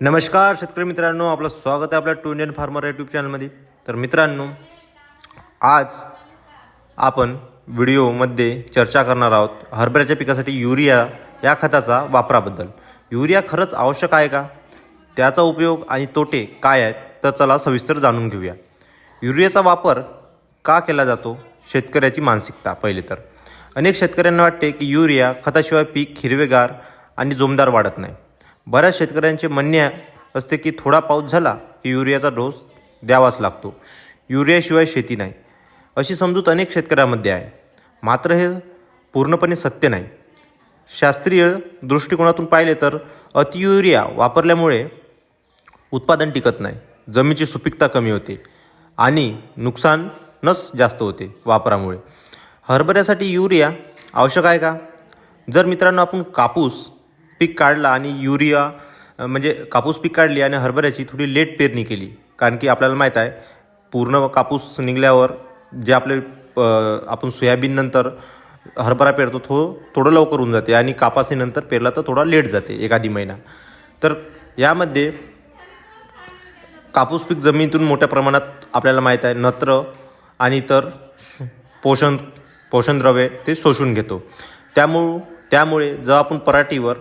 नमस्कार शेतकरी मित्रांनो आपलं स्वागत आहे आपल्या टू इंडियन फार्मर यूट्यूब चॅनलमध्ये. तर मित्रांनो आज आपण व्हिडिओमध्ये चर्चा करणार आहोत हरभऱ्याच्या पिकासाठी युरिया या खताचा वापराबद्दल. युरिया खरंच आवश्यक आहे का? त्याचा उपयोग आणि तोटे काय आहेत? तर चला सविस्तर जाणून घेऊया. युरियाचा वापर का केला जातो? शेतकऱ्याची मानसिकता पहिले तर. अनेक शेतकऱ्यांना वाटते की युरिया खताशिवाय पीक हिरवेगार आणि जोमदार वाढत नाही. बऱ्याच शेतकऱ्यांचे म्हणणे असते की थोडा पाऊस झाला की युरियाचा डोस द्यावाच लागतो. युरियाशिवाय शेती नाही. अशी समजूत अनेक शेतकऱ्यांमध्ये आहे. मात्र हे पूर्णपणे सत्य नाही. शास्त्रीय दृष्टिकोनातून पाहिले तर अतियुरिया वापरल्यामुळे उत्पादन टिकत नाही जमिनीची सुपीकता कमी होते आणि नुकसानच जास्त होते वापरामुळे. हरभऱ्यासाठी युरिया आवश्यक आहे का? जर मित्रांनो आपण कापूस पीक काढला आणि युरिया म्हणजे कापूस पीक काढली आणि हरभऱ्याची थोडी लेट पेरणी केली. कारण की आपल्याला माहीत आहे पूर्ण कापूस निघल्यावर जे आपले आपण सोयाबीननंतर हरभरा पेरतो तो थोडं लवकर होऊन जाते आणि कापासीनंतर पेरला तर थोडा लेट जाते एखादी महिना. तर यामध्ये कापूस पीक जमिनीतून मोठ्या प्रमाणात आपल्याला माहीत आहे नत्र आणि इतर पोषण पोषणद्रव्ये ते शोषून घेतो. त्यामुळं त्यामुळे जेव्हा आपण पराठीवर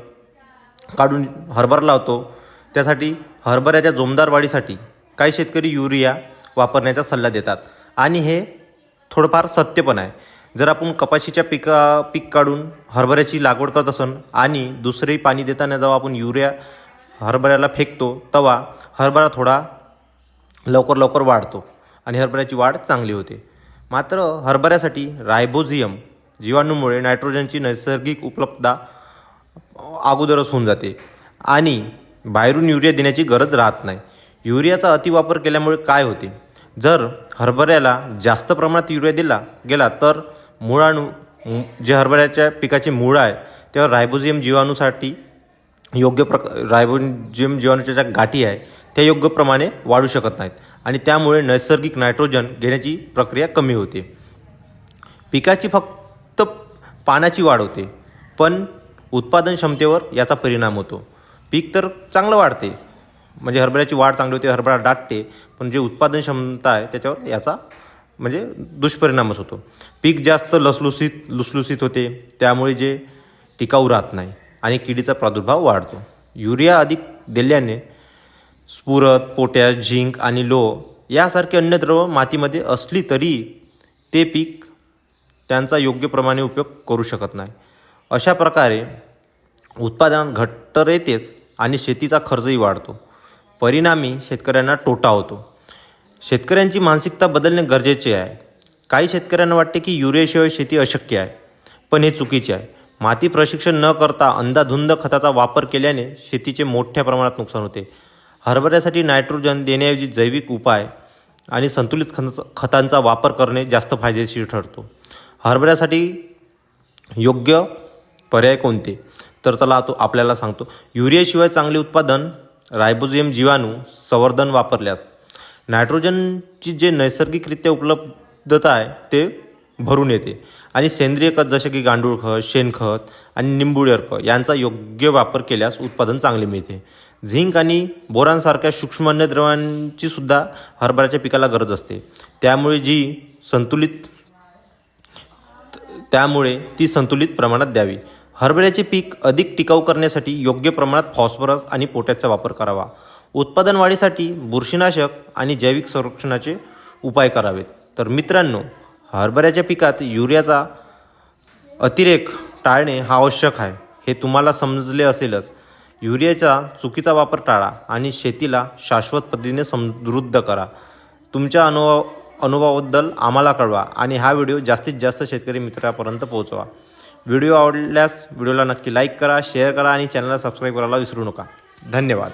काढून हरभरा लावतो. त्यासाठी हरभऱ्याच्या जोमदार वाढीसाठी काही शेतकरी युरिया वापरण्याचा सल्ला देतात. आणि हे थोडंफार सत्य पण आहे. जर आपण कपाशीच्या पिका पीक काढून हरभऱ्याची लागवड करत असन आणि दुसरेही पाणी देताना जेव्हा आपण युरिया हरभऱ्याला फेकतो तेव्हा हरभरा थोडा लवकर लवकर वाढतो आणि हरभऱ्याची वाढ चांगली होते. मात्र हरभऱ्यासाठी रायबोझियम जीवाणूमुळे नायट्रोजनची नैसर्गिक उपलब्धता अगोदरच होऊन जाते. आणि बाहेरून युरिया देण्याची गरज राहत नाही. युरियाचा अतिवापर केल्यामुळे काय होते? जर हरभऱ्याला जास्त प्रमाणात युरिया दिला गेला तर मुळाणू जे हरभऱ्याच्या पिकाचे मुळं आहे तेव्हा रायबोझियम जीवाणूसाठी योग्य प्रक रायबोझियम जीवाणूच्या ज्या गाठी आहे त्या योग्य प्रमाणे वाढू शकत नाहीत. आणि त्यामुळे नैसर्गिक नायट्रोजन घेण्याची प्रक्रिया कमी होते. पिकाची फक्त पाण्याची वाढ होते. पण उत्पादन क्षमतेवर याचा परिणाम होतो. पीक तर चांगलं वाढते. म्हणजे हरभऱ्याची वाढ चांगली होते हरभरा दाटते पण जे उत्पादन क्षमता आहे त्याच्यावर याचा म्हणजे दुष्परिणामच होतो. पीक जास्त लसलुसीत लुसलुसीत होते त्यामुळे जे टिकाऊ राहत नाही आणि किडीचा प्रादुर्भाव वाढतो. युरिया अधिक दिल्याने स्फुरत पोटॅश झिंक आणि लो यासारखे अन्य मातीमध्ये असली तरी ते पीक त्यांचा योग्य प्रमाणे उपयोग करू शकत नाही. अशा प्रकारे उत्पादनात घट तर येतेच आणि शेतीचा खर्चही वाढतो. परिणामी शेतकऱ्यांना तोटा होतो. शेतकऱ्यांची मानसिकता बदलणे गरजेचे आहे. काही शेतकऱ्यांना वाटते की युरियाशिवाय शेती अशक्य आहे पण हे चुकीचे आहे. माती प्रशिक्षण न करता अंधाधुंद खताचा वापर केल्याने शेतीचे मोठ्या प्रमाणात नुकसान होते. हरभऱ्यासाठी नायट्रोजन देण्याऐवजी जैविक उपाय आणि संतुलित खत खतांचा वापर करणे जास्त फायदेशीर ठरतो. हरभऱ्यासाठी योग्य पर्याय कोणते? तर चला तो आपल्याला सांगतो. युरियाशिवाय चांगले उत्पादन रायबोझियम जीवाणू संवर्धन वापरल्यास नायट्रोजनची जे नैसर्गिकरित्या उपलब्धता आहे ते भरून येते. आणि सेंद्रिय खत जसे की गांडूळ खत शेणखत आणि निंबुडी अर्क यांचा योग्य वापर केल्यास उत्पादन चांगले मिळते. झिंक आणि बोरांसारख्या सूक्ष्म अन्नद्रव्यांची सुद्धा हरभऱ्याच्या पिकाला गरज असते. त्यामुळे जी संतुलित त्यामुळे ती संतुलित प्रमाणात द्यावी. हरभऱ्याचे पीक अधिक टिकाऊ करण्यासाठी योग्य प्रमाणात फॉस्फरस आणि पोटॅशचा वापर करावा. उत्पादन वाढीसाठी बुरशीनाशक आणि जैविक संरक्षणाचे उपाय करावेत. तर मित्रांनो हरभऱ्याच्या पिकात युरियाचा अतिरेक टाळणे हा आवश्यक आहे. हे तुम्हाला समजले असेलच. युरियाचा चुकीचा वापर टाळा आणि शेतीला शाश्वत पद्धतीने समृद्ध करा. तुमच्या अनुभव अनुभवाबद्दल आम्हाला कळवा आणि हा व्हिडिओ जास्तीत जास्त शेतकरी मित्रापर्यंत पोहोचवा. व्हिडिओ आवडल्यास व्हिडिओला नक्की लाईक करा शेअर करा आणि चॅनलला सबस्क्राईब करायला विसरू नका. धन्यवाद.